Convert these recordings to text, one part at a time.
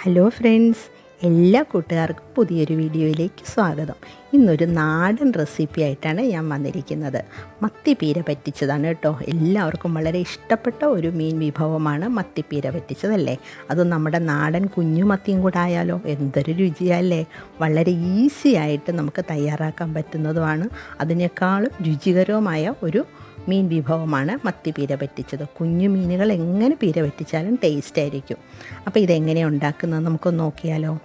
Hello friends എല്ലാ കൂട്ടുകാർക്കും പുതിയൊരു വീഡിയോയിലേക്ക് സ്വാഗതം. ഇന്നൊരു നാടൻ റെസിപ്പി ആയിട്ടാണ് ഞാൻ വന്നിരിക്കുന്നത്. മത്തിപ്പീര പറ്റിച്ചതാണ് കേട്ടോ. എല്ലാവർക്കും വളരെ ഇഷ്ടപ്പെട്ട ഒരു മീൻ വിഭവമാണ് മത്തിപ്പീര പറ്റിച്ചതല്ലേ? അത് നമ്മുടെ നാടൻ കുഞ്ഞു മത്തിയും കൂടെ ആയാലോ? എന്തൊരു രുചിയല്ലേ? വളരെ ഈസി ആയിട്ട് നമുക്ക് തയ്യാറാക്കാൻ പറ്റുന്നതുമാണ്. അതിനേക്കാളും രുചികരവുമായ ഒരു മീൻ വിഭവമാണ്. മത്തി പീര പറ്റിച്ചത്. കുഞ്ഞു മീനുകൾ എങ്ങനെ പീര പറ്റിച്ചാലും ടേസ്റ്റ് ആയിരിക്കും. അപ്പോൾ ഇതെങ്ങനെയാണ് ഉണ്ടാക്കുന്നത് നമുക്കൊന്ന് നോക്കിയാലോ?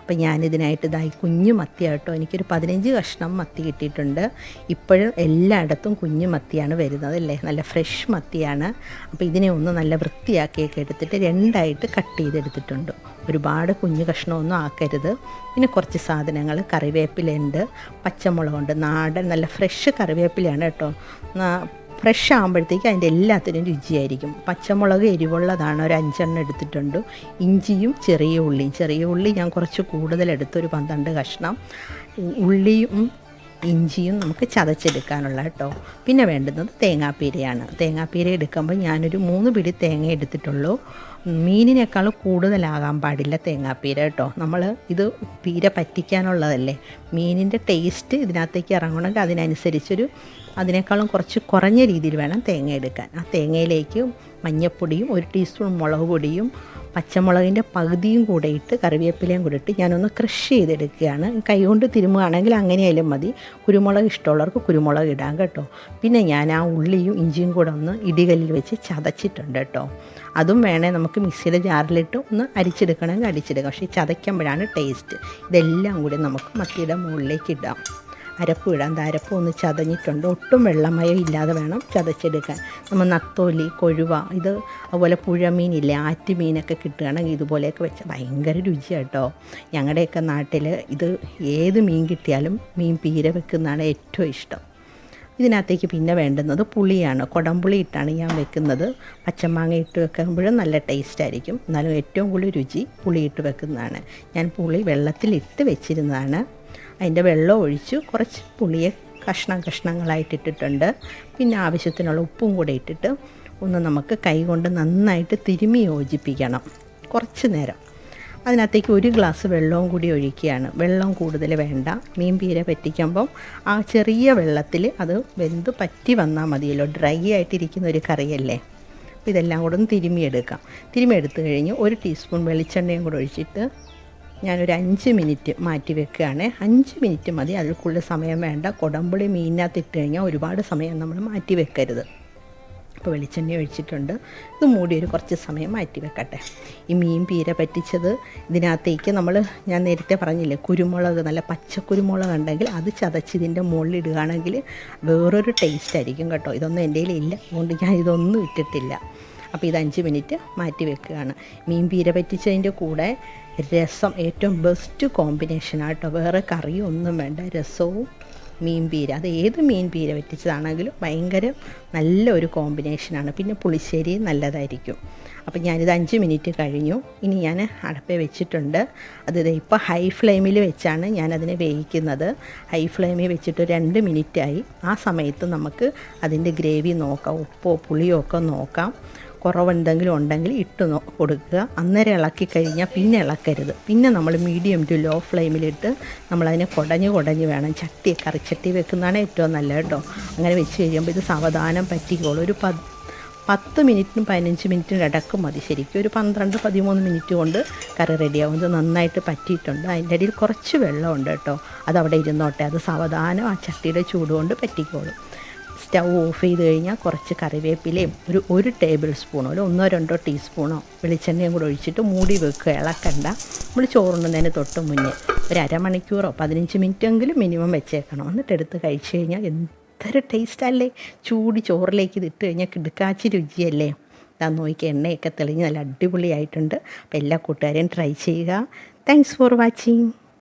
അപ്പോൾ ഞാനിതിനായിട്ട് ഇതായി കുഞ്ഞു മത്തിയാട്ടോ എനിക്കൊരു പതിനഞ്ച് കഷ്ണം മത്തി കിട്ടിയിട്ടുണ്ട്. ഇപ്പോഴും എല്ലായിടത്തും കുഞ്ഞു മത്തിയാണ് വരുന്നത് അല്ലേ? നല്ല ഫ്രഷ് മത്തിയാണ്. അപ്പോൾ ഇതിനെ ഒന്ന് നല്ല വൃത്തിയാക്കിയൊക്കെ എടുത്തിട്ട് രണ്ടായിട്ട് കട്ട് ചെയ്തെടുത്തിട്ടുണ്ട്. ഒരുപാട് കുഞ്ഞു കഷ്ണമൊന്നും ആക്കരുത്. പിന്നെ കുറച്ച് സാധനങ്ങൾ. കറിവേപ്പിലയുണ്ട് പച്ചമുളകുണ്ട് നാടൻ നല്ല ഫ്രഷ് കറിവേപ്പിലയാണ് കേട്ടോ. ഫ്രഷ് ആകുമ്പോഴത്തേക്ക് അതിന്റെ എല്ലാത്തിനും രുചിയായിരിക്കും. പച്ചമുളക് എരിവുള്ളതാണ് ഒരു അഞ്ചെണ്ണം എടുത്തിട്ടുണ്ട്. ഇഞ്ചിയും ചെറിയ ഉള്ളിയും. ചെറിയ ഉള്ളി ഞാൻ കുറച്ച് കൂടുതൽ എടുത്തൊരു പന്ത്രണ്ട് കഷ്ണം. ഉള്ളിയും ഇഞ്ചിയും നമുക്ക് ചതച്ചെടുക്കാനുള്ള കേട്ടോ പിന്നെ വേണ്ടുന്നത് തേങ്ങാപ്പീരയാണ്. തേങ്ങാപ്പീര എടുക്കുമ്പോൾ ഞാനൊരു മൂന്ന് പിടി തേങ്ങ എടുത്തിട്ടുള്ളൂ. മീനിനേക്കാൾ കൂടുതലാകാൻ പാടില്ല തേങ്ങാപ്പീര കേട്ടോ നമ്മൾ ഇത് പീര പറ്റിക്കാനുള്ളതല്ലേ. മീനിന്റെ ടേസ്റ്റ് ഇതിനകത്തേക്ക് ഇറങ്ങണമെങ്കിൽ അതിനനുസരിച്ചൊരു അതിനേക്കാളും കുറച്ച് കുറഞ്ഞ രീതിയിൽ വേണം തേങ്ങ എടുക്കാൻ. ആ തേങ്ങയിലേക്ക് മഞ്ഞൾപ്പൊടിയും ഒരു ടീസ്പൂൺ മുളക് പൊടിയും പച്ചമുളകിന്റെ പകുതിയും കൂടെ ഇട്ട് കറിവേപ്പിലയും കൂടെ ഇട്ട് ഞാനൊന്ന് ക്രഷ് ചെയ്തെടുക്കുകയാണ്. കൈകൊണ്ട് തിരുമുകയാണെങ്കിൽ അങ്ങനെയായാലും മതി. കുരുമുളക് ഇഷ്ടമുള്ളവർക്ക് കുരുമുളക് ഇടാം കേട്ടോ. പിന്നെ ഞാൻ ആ ഉള്ളിയും ഇഞ്ചിയും കൂടെ ഒന്ന് ഇടികല്ലിൽ വെച്ച് ചതച്ചിട്ടുണ്ട് കേട്ടോ. അതും വേണേൽ നമുക്ക് മിക്സിയുടെ ജാറിലിട്ട് ഒന്ന് അരിച്ചെടുക്കണമെങ്കിൽ അരിച്ചെടുക്കാം. പക്ഷേ ചതയ്ക്കുമ്പോഴാണ് ടേസ്റ്റ് ഇതെല്ലാം കൂടി നമുക്ക് മത്തിയുടെ മുകളിലേക്ക് ഇടാം. അരപ്പ് ഇടാം. അരപ്പ് ഒന്ന് ചതഞ്ഞിട്ടുണ്ട്. ഒട്ടും വെള്ളമയം ഇല്ലാതെ വേണം ചതച്ചെടുക്കാൻ. നമ്മൾ നത്തോലി കൊഴുവ ഇത് അതുപോലെ പുഴമീനില്ലേ ആറ്റുമീനൊക്കെ കിട്ടുകയാണെങ്കിൽ ഇതുപോലെയൊക്കെ വെച്ചാൽ ഭയങ്കര രുചിയാണ് കേട്ടോ ഞങ്ങളുടെയൊക്കെ നാട്ടിൽ ഇത് ഏത് മീൻ കിട്ടിയാലും മീൻ പീര വെക്കുന്നതാണ് ഏറ്റവും ഇഷ്ടം. ഇതിനകത്തേക്ക് പിന്നെ വേണ്ടുന്നത് പുളിയാണ്. കുടംപുളി ഇട്ടാണ് ഞാൻ വെക്കുന്നത്. പച്ചമാങ്ങ ഇട്ട് വെക്കുമ്പോഴും നല്ല ടേസ്റ്റ് ആയിരിക്കും. എന്നാലും ഏറ്റവും കൂടുതൽ രുചി പുളി ഇട്ട് വെക്കുന്നതാണ്. ഞാൻ പുളി വെള്ളത്തിലിട്ട് വെച്ചിരുന്നതാണ്. അതിന്റെ വെള്ളം ഒഴിച്ച് കുറച്ച് പുളിയെ കഷ്ണം കഷ്ണങ്ങളായിട്ട് ഇട്ടിട്ടുണ്ട്. പിന്നെ ആവശ്യത്തിനുള്ള ഉപ്പും കൂടെ ഇട്ടിട്ട് ഒന്ന് നമുക്ക് കൈ കൊണ്ട് നന്നായിട്ട് തിരുമി യോജിപ്പിക്കണം. കുറച്ച് നേരം. അതിനകത്തേക്ക് ഒരു ഗ്ലാസ് വെള്ളവും കൂടി ഒഴിക്കുകയാണ്. വെള്ളം കൂടുതൽ വേണ്ട. മീൻ പീര പറ്റിക്കുമ്പം ആ ചെറിയ വെള്ളത്തിൽ അത് വെന്ത് പറ്റി വന്നാൽ മതിയല്ലോ. ഡ്രൈ ആയിട്ടിരിക്കുന്ന ഒരു കറിയല്ലേ. അപ്പോൾ ഇതെല്ലാം കൂടെ ഒന്ന് തിരുമിയെടുക്കാം തിരുമിയെടുത്ത് കഴിഞ്ഞ് ഒരു ടീസ്പൂൺ വെളിച്ചെണ്ണയും കൂടെ ഒഴിച്ചിട്ട് ഞാനൊരു അഞ്ച് മിനിറ്റ് മാറ്റി വെക്കുകയാണ്. അഞ്ച് മിനിറ്റ് മതി. അതിൽ കൂടുതൽ സമയം വേണ്ട. കൊടമ്പുളി മീനിനകത്ത് ഇട്ട് കഴിഞ്ഞാൽ ഒരുപാട് സമയം നമ്മൾ മാറ്റി വെക്കരുത്. അപ്പോൾ വെളിച്ചെണ്ണ ഒഴിച്ചിട്ടുണ്ട്. ഇത് മൂടി ഒരു കുറച്ച് സമയം മാറ്റി വെക്കട്ടെ. ഈ മീൻ പീര പറ്റിച്ചത് ഇതിനകത്തേക്ക് നമ്മൾ ഞാൻ നേരത്തെ പറഞ്ഞില്ലേ കുരുമുളക് നല്ല പച്ച കുരുമുളക് ഉണ്ടെങ്കിൽ അത് ചതച്ച് ഇതിന്റെ മുകളിൽ ഇടുകയാണെങ്കിൽ വേറൊരു ടേസ്റ്റ് ആയിരിക്കും കേട്ടോ. ഇതൊന്നും എന്റെ ഇല്ല. അതുകൊണ്ട് ഞാൻ ഇതൊന്നും ഇട്ടിട്ടില്ല. അപ്പോൾ ഇത് അഞ്ച് മിനിറ്റ് മാറ്റി വെക്കുകയാണ്. മീൻ പീര പറ്റിച്ചതിന്റെ കൂടെ രസം ഏറ്റവും ബെസ്റ്റ് കോമ്പിനേഷനാട്ടോ വേറെ കറിയൊന്നും വേണ്ട. രസവും മീൻ പീര അത് ഏത് മീൻ പീര വറ്റിച്ചതാണെങ്കിലും ഭയങ്കര നല്ല ഒരു കോമ്പിനേഷനാണ് പിന്നെ പുളിശ്ശേരി നല്ലതായിരിക്കും. അപ്പം ഞാനിത് അഞ്ച് മിനിറ്റ് കഴിഞ്ഞു. ഇനി ഞാൻ അടപ്പേ വെച്ചിട്ടുണ്ട്. അത് ഇപ്പോൾ ഹൈ ഫ്ലെയിമിൽ വെച്ചാണ് ഞാനതിനെ വേവിക്കുന്നത്. ഹൈ ഫ്ലെയിമിൽ വെച്ചിട്ട് രണ്ട് മിനിറ്റായി ആ സമയത്ത് നമുക്ക് അതിന്റെ ഗ്രേവി നോക്കാം ഉപ്പോ പുളിയോ ഒക്കെ നോക്കാം. കുറവെന്തെങ്കിലും ഉണ്ടെങ്കിൽ ഇട്ട് കൊടുക്കുക. അന്നേരം ഇളക്കി കഴിഞ്ഞാൽ പിന്നെ ഇളക്കരുത്. പിന്നെ നമ്മൾ മീഡിയം ടു ലോ ഫ്ലെയിമിലിട്ട് നമ്മളതിനെ കുടഞ്ഞ് കുടഞ്ഞ് വേണം. ചട്ടി കറിച്ചട്ടി വെക്കുന്നതാണ് ഏറ്റവും നല്ലത് കേട്ടോ. അങ്ങനെ വെച്ച് കഴിയുമ്പോൾ ഇത് സാവധാനം പറ്റിക്കോളും. ഒരു പത് പത്ത് മിനിറ്റിനും പതിനഞ്ച് മിനിറ്റിനും ഇടയ്ക്ക് മതി. ശരിക്കും ഒരു പന്ത്രണ്ട് പതിമൂന്ന് മിനിറ്റ് കൊണ്ട് കറി റെഡിയാവും ഇത് നന്നായിട്ട് പറ്റിയിട്ടുണ്ട്. അതിന്റെ ഇടയിൽ കുറച്ച് വെള്ളമുണ്ട് കേട്ടോ. അതവിടെ ഇരുന്നോട്ടെ. അത് സാവധാനം ആ ചട്ടിയുടെ ചൂട് കൊണ്ട് പറ്റിക്കോളും. സ്റ്റൗ ഓഫ് ചെയ്ത് കഴിഞ്ഞാൽ കുറച്ച് കറിവേപ്പിലയും ഒരു ഒരു ടേബിൾ സ്പൂണോ ഒരു ഒന്നോ രണ്ടോ ടീസ്പൂണോ വെളിച്ചെണ്ണയും കൂടെ ഒഴിച്ചിട്ട് മൂടി വെക്കുക. ഇളക്കണ്ട. നമ്മൾ ചോറുണ്ണുന്നതിന് തൊട്ട് മുന്നേ ഒരു അരമണിക്കൂറോ പതിനഞ്ച് മിനിറ്റെങ്കിലും മിനിമം വെച്ചേക്കണം. എന്നിട്ട് എടുത്ത് കഴിച്ചു കഴിഞ്ഞാൽ എന്തൊരു ടേസ്റ്റല്ലേ ചൂടി ചോറിലേക്ക് ഇതിട്ട് കഴിഞ്ഞാൽ കിടുക്കാച്ചി രുചിയല്ലേ? ഇതാ നോക്കി എണ്ണയൊക്കെ തെളിഞ്ഞ് നല്ല അടിപൊളിയായിട്ടുണ്ട്. അപ്പോൾ എല്ലാ കൂട്ടുകാരെയും ട്രൈ ചെയ്യുക. Thanks for watching